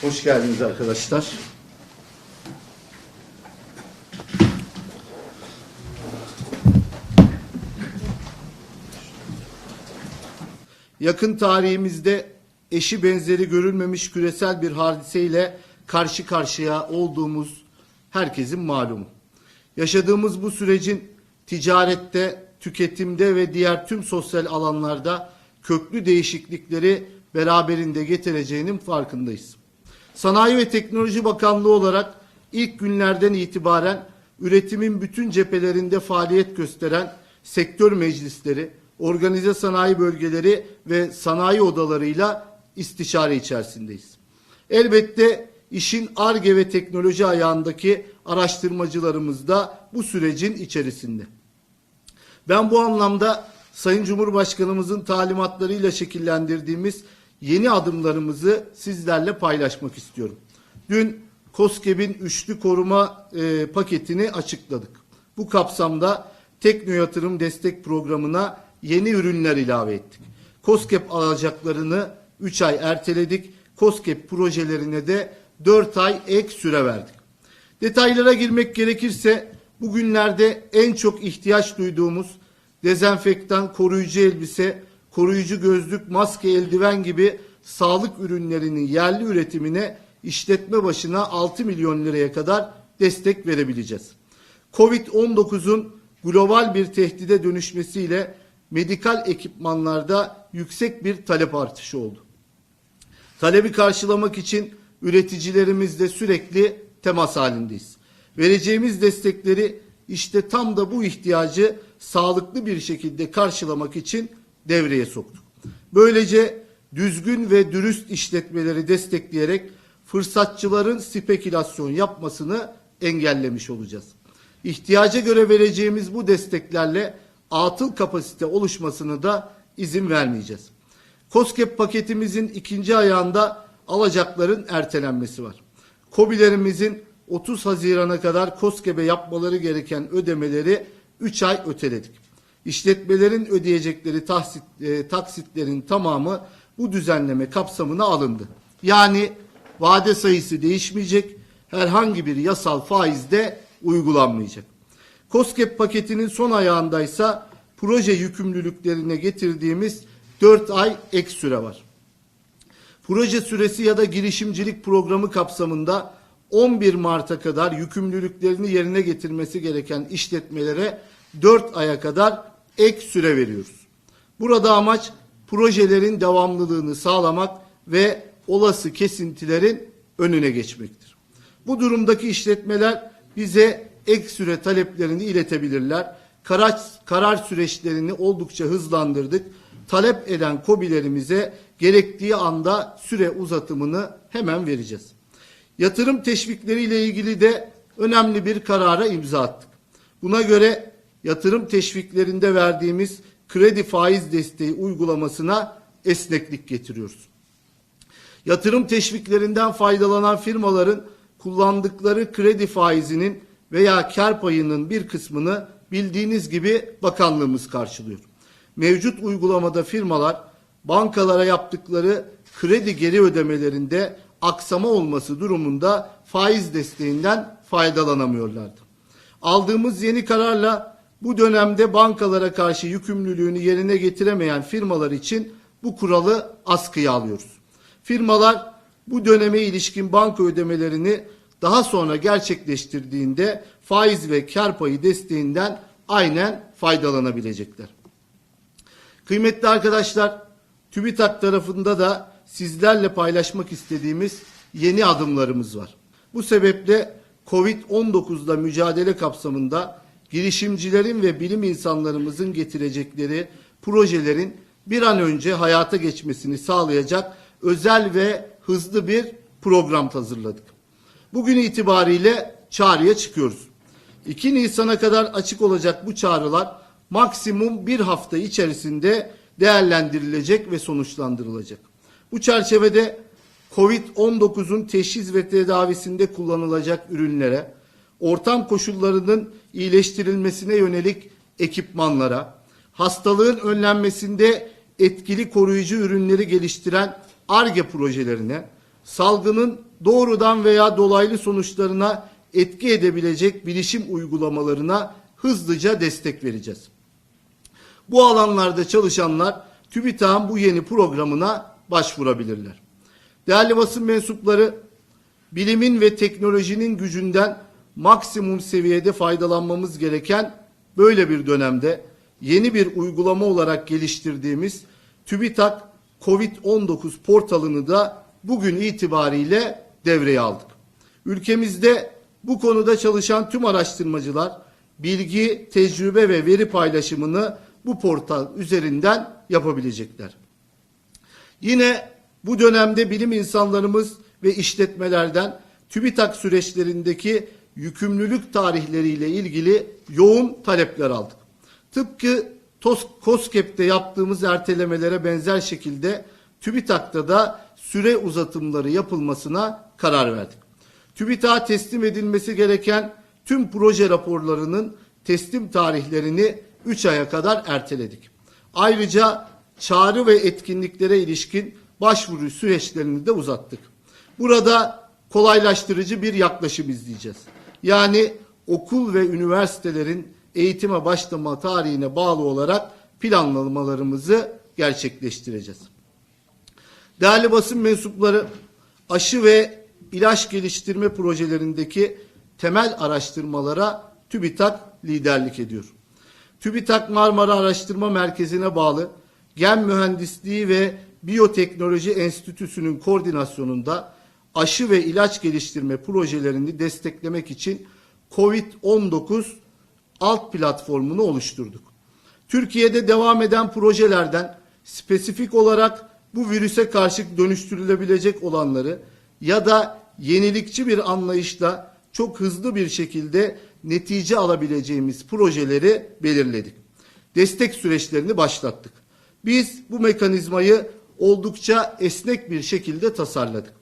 Hoş geldiniz arkadaşlar. Yakın tarihimizde eşi benzeri görülmemiş küresel bir hadiseyle karşı karşıya olduğumuz herkesin malumu. Yaşadığımız bu sürecin ticarette, tüketimde ve diğer tüm sosyal alanlarda köklü değişiklikleri beraberinde getireceğinin farkındayız. Sanayi ve Teknoloji Bakanlığı olarak ilk günlerden itibaren üretimin bütün cephelerinde faaliyet gösteren sektör meclisleri, organize sanayi bölgeleri ve sanayi odalarıyla istişare içerisindeyiz. Elbette işin ARGE ve teknoloji ayağındaki araştırmacılarımız da bu sürecin içerisinde. Ben bu anlamda Sayın Cumhurbaşkanımızın talimatlarıyla şekillendirdiğimiz yeni adımlarımızı sizlerle paylaşmak istiyorum. Dün COSGAP'in üçlü koruma e, paketini açıkladık. Bu kapsamda Tekno Yatırım Destek Programı'na yeni ürünler ilave ettik. COSGAP alacaklarını 3 ay erteledik. COSGAP projelerine de 4 ay ek süre verdik. Detaylara girmek gerekirse bugünlerde en çok ihtiyaç duyduğumuz dezenfektan, koruyucu elbise, koruyucu gözlük, maske, eldiven gibi sağlık ürünlerinin yerli üretimine işletme başına 6 milyon liraya kadar destek verebileceğiz. Covid-19'un global bir tehdide dönüşmesiyle medikal ekipmanlarda yüksek bir talep artışı oldu. Talebi karşılamak için üreticilerimizle sürekli temas halindeyiz. Vereceğimiz destekleri işte tam da bu ihtiyacı sağlıklı bir şekilde karşılamak için devreye soktuk. Böylece düzgün ve dürüst işletmeleri destekleyerek fırsatçıların spekülasyon yapmasını engellemiş olacağız. İhtiyaca göre vereceğimiz bu desteklerle atıl kapasite oluşmasını da izin vermeyeceğiz. COSGAP paketimizin ikinci ayağında alacakların ertelenmesi var. KOBİ'lerimizin 30 Haziran'a kadar COSGAP'e yapmaları gereken ödemeleri 3 ay öteledik. İşletmelerin ödeyecekleri tahsit, e, taksitlerin tamamı bu düzenleme kapsamına alındı. Yani vade sayısı değişmeyecek, herhangi bir yasal faiz de uygulanmayacak. COSGAP paketinin son ayağındaysa proje yükümlülüklerine getirdiğimiz 4 ay ek süre var. Proje süresi ya da girişimcilik programı kapsamında 11 Mart'a kadar yükümlülüklerini yerine getirmesi gereken işletmelere 4 aya kadar ek süre veriyoruz. Burada amaç projelerin devamlılığını sağlamak ve olası kesintilerin önüne geçmektir. Bu durumdaki işletmeler bize ek süre taleplerini iletebilirler. Karar, karar süreçlerini oldukça hızlandırdık. Talep eden kobilerimize gerektiği anda süre uzatımını hemen vereceğiz. Yatırım teşvikleriyle ilgili de önemli bir karara imza attık. Buna göre yatırım teşviklerinde verdiğimiz kredi faiz desteği uygulamasına esneklik getiriyoruz. Yatırım teşviklerinden faydalanan firmaların kullandıkları kredi faizinin veya kar payının bir kısmını bildiğiniz gibi bakanlığımız karşılıyor. Mevcut uygulamada firmalar bankalara yaptıkları kredi geri ödemelerinde aksama olması durumunda faiz desteğinden faydalanamıyorlardı. Aldığımız yeni kararla bu dönemde bankalara karşı yükümlülüğünü yerine getiremeyen firmalar için bu kuralı askıya alıyoruz. Firmalar bu döneme ilişkin banka ödemelerini daha sonra gerçekleştirdiğinde faiz ve kar payı desteğinden aynen faydalanabilecekler. Kıymetli arkadaşlar, TÜBİTAK tarafında da sizlerle paylaşmak istediğimiz yeni adımlarımız var. Bu sebeple Covid-19'da mücadele kapsamında girişimcilerin ve bilim insanlarımızın getirecekleri projelerin bir an önce hayata geçmesini sağlayacak özel ve hızlı bir program hazırladık. Bugün itibariyle çağrıya çıkıyoruz. 2 Nisan'a kadar açık olacak bu çağrılar maksimum bir hafta içerisinde değerlendirilecek ve sonuçlandırılacak. Bu çerçevede COVID-19'un teşhis ve tedavisinde kullanılacak ürünlere, ortam koşullarının iyileştirilmesine yönelik ekipmanlara, hastalığın önlenmesinde etkili koruyucu ürünleri geliştiren ARGE projelerine, salgının doğrudan veya dolaylı sonuçlarına etki edebilecek bilişim uygulamalarına hızlıca destek vereceğiz. Bu alanlarda çalışanlar TÜBİTAK'ın bu yeni programına başvurabilirler. Değerli basın mensupları, bilimin ve teknolojinin gücünden maksimum seviyede faydalanmamız gereken böyle bir dönemde yeni bir uygulama olarak geliştirdiğimiz TÜBİTAK COVID-19 portalını da bugün itibariyle devreye aldık. Ülkemizde bu konuda çalışan tüm araştırmacılar bilgi, tecrübe ve veri paylaşımını bu portal üzerinden yapabilecekler. Yine bu dönemde bilim insanlarımız ve işletmelerden TÜBİTAK süreçlerindeki yükümlülük tarihleriyle ilgili yoğun talepler aldık. Tıpkı TOS, COSGAP'te yaptığımız ertelemelere benzer şekilde TÜBİTAK'ta da süre uzatımları yapılmasına karar verdik. TÜBİTAK'a teslim edilmesi gereken tüm proje raporlarının teslim tarihlerini 3 aya kadar erteledik. Ayrıca çağrı ve etkinliklere ilişkin başvuru süreçlerini de uzattık. Burada kolaylaştırıcı bir yaklaşım izleyeceğiz. Yani okul ve üniversitelerin eğitime başlama tarihine bağlı olarak planlamalarımızı gerçekleştireceğiz. Değerli basın mensupları, aşı ve ilaç geliştirme projelerindeki temel araştırmalara TÜBİTAK liderlik ediyor. TÜBİTAK Marmara Araştırma Merkezi'ne bağlı Gen Mühendisliği ve Biyoteknoloji Enstitüsü'nün koordinasyonunda aşı ve ilaç geliştirme projelerini desteklemek için COVID-19 alt platformunu oluşturduk. Türkiye'de devam eden projelerden spesifik olarak bu virüse karşı dönüştürülebilecek olanları ya da yenilikçi bir anlayışla çok hızlı bir şekilde netice alabileceğimiz projeleri belirledik. Destek süreçlerini başlattık. Biz bu mekanizmayı oldukça esnek bir şekilde tasarladık.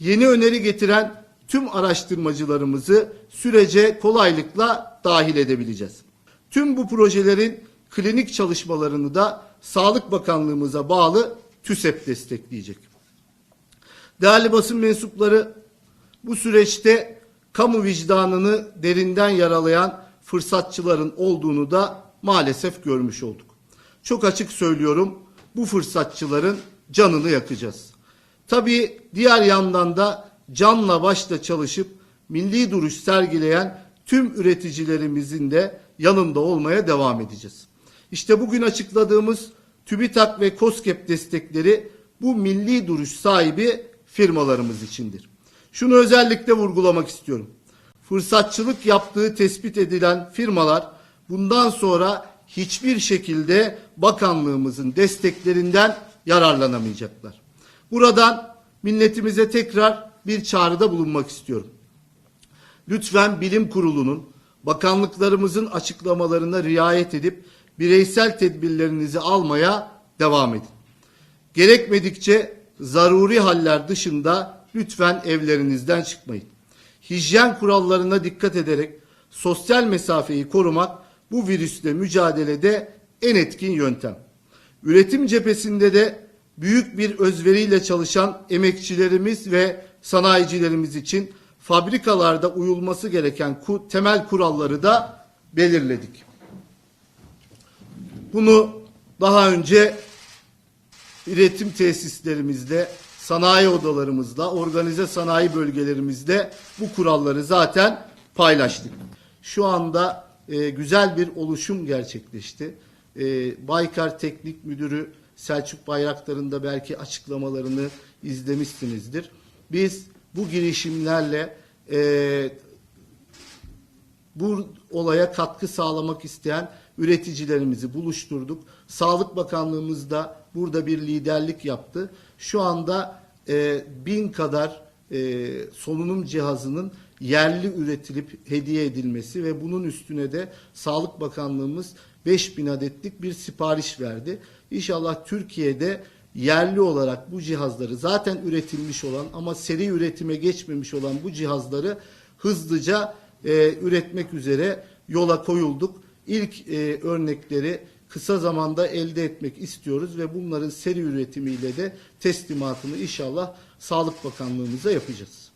Yeni öneri getiren tüm araştırmacılarımızı sürece kolaylıkla dahil edebileceğiz. Tüm bu projelerin klinik çalışmalarını da Sağlık Bakanlığımıza bağlı TÜSEP destekleyecek. Değerli basın mensupları bu süreçte kamu vicdanını derinden yaralayan fırsatçıların olduğunu da maalesef görmüş olduk. Çok açık söylüyorum bu fırsatçıların canını yakacağız. Tabii diğer yandan da canla başla çalışıp milli duruş sergileyen tüm üreticilerimizin de yanında olmaya devam edeceğiz. İşte bugün açıkladığımız TÜBİTAK ve KOSGEB destekleri bu milli duruş sahibi firmalarımız içindir. Şunu özellikle vurgulamak istiyorum. Fırsatçılık yaptığı tespit edilen firmalar bundan sonra hiçbir şekilde bakanlığımızın desteklerinden yararlanamayacaklar. Buradan milletimize tekrar bir çağrıda bulunmak istiyorum. Lütfen bilim kurulunun bakanlıklarımızın açıklamalarına riayet edip bireysel tedbirlerinizi almaya devam edin. Gerekmedikçe zaruri haller dışında lütfen evlerinizden çıkmayın. Hijyen kurallarına dikkat ederek sosyal mesafeyi korumak bu virüsle mücadelede en etkin yöntem. Üretim cephesinde de büyük bir özveriyle çalışan emekçilerimiz ve sanayicilerimiz için fabrikalarda uyulması gereken ku- temel kuralları da belirledik. Bunu daha önce üretim tesislerimizde, sanayi odalarımızda, organize sanayi bölgelerimizde bu kuralları zaten paylaştık. Şu anda e, güzel bir oluşum gerçekleşti. E, Baykar Teknik Müdürü Selçuk Bayraktar'ın da belki açıklamalarını izlemişsinizdir. Biz bu girişimlerle e, bu olaya katkı sağlamak isteyen üreticilerimizi buluşturduk. Sağlık Bakanlığımız da burada bir liderlik yaptı. Şu anda e, bin kadar e, solunum cihazının yerli üretilip hediye edilmesi ve bunun üstüne de Sağlık Bakanlığımız 5000 adetlik bir sipariş verdi. İnşallah Türkiye'de yerli olarak bu cihazları zaten üretilmiş olan ama seri üretime geçmemiş olan bu cihazları hızlıca e, üretmek üzere yola koyulduk. İlk e, örnekleri kısa zamanda elde etmek istiyoruz ve bunların seri üretimiyle de teslimatını inşallah Sağlık Bakanlığımıza yapacağız.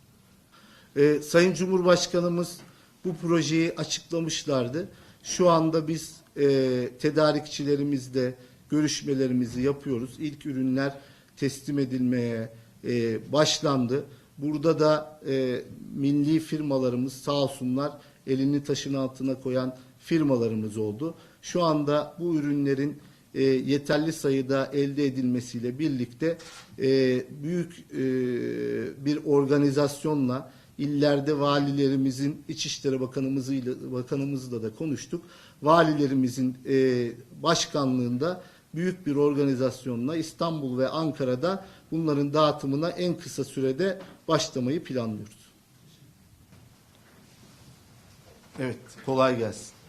Ee, Sayın Cumhurbaşkanımız bu projeyi açıklamışlardı. Şu anda biz e, tedarikçilerimizle görüşmelerimizi yapıyoruz. İlk ürünler teslim edilmeye e, başlandı. Burada da e, milli firmalarımız sağ olsunlar elini taşın altına koyan firmalarımız oldu. Şu anda bu ürünlerin e, yeterli sayıda elde edilmesiyle birlikte e, büyük e, bir organizasyonla illerde valilerimizin İçişleri Bakanımızıyla Bakanımızla da konuştuk. Valilerimizin e, başkanlığında büyük bir organizasyonla İstanbul ve Ankara'da bunların dağıtımına en kısa sürede başlamayı planlıyoruz. Evet, kolay gelsin.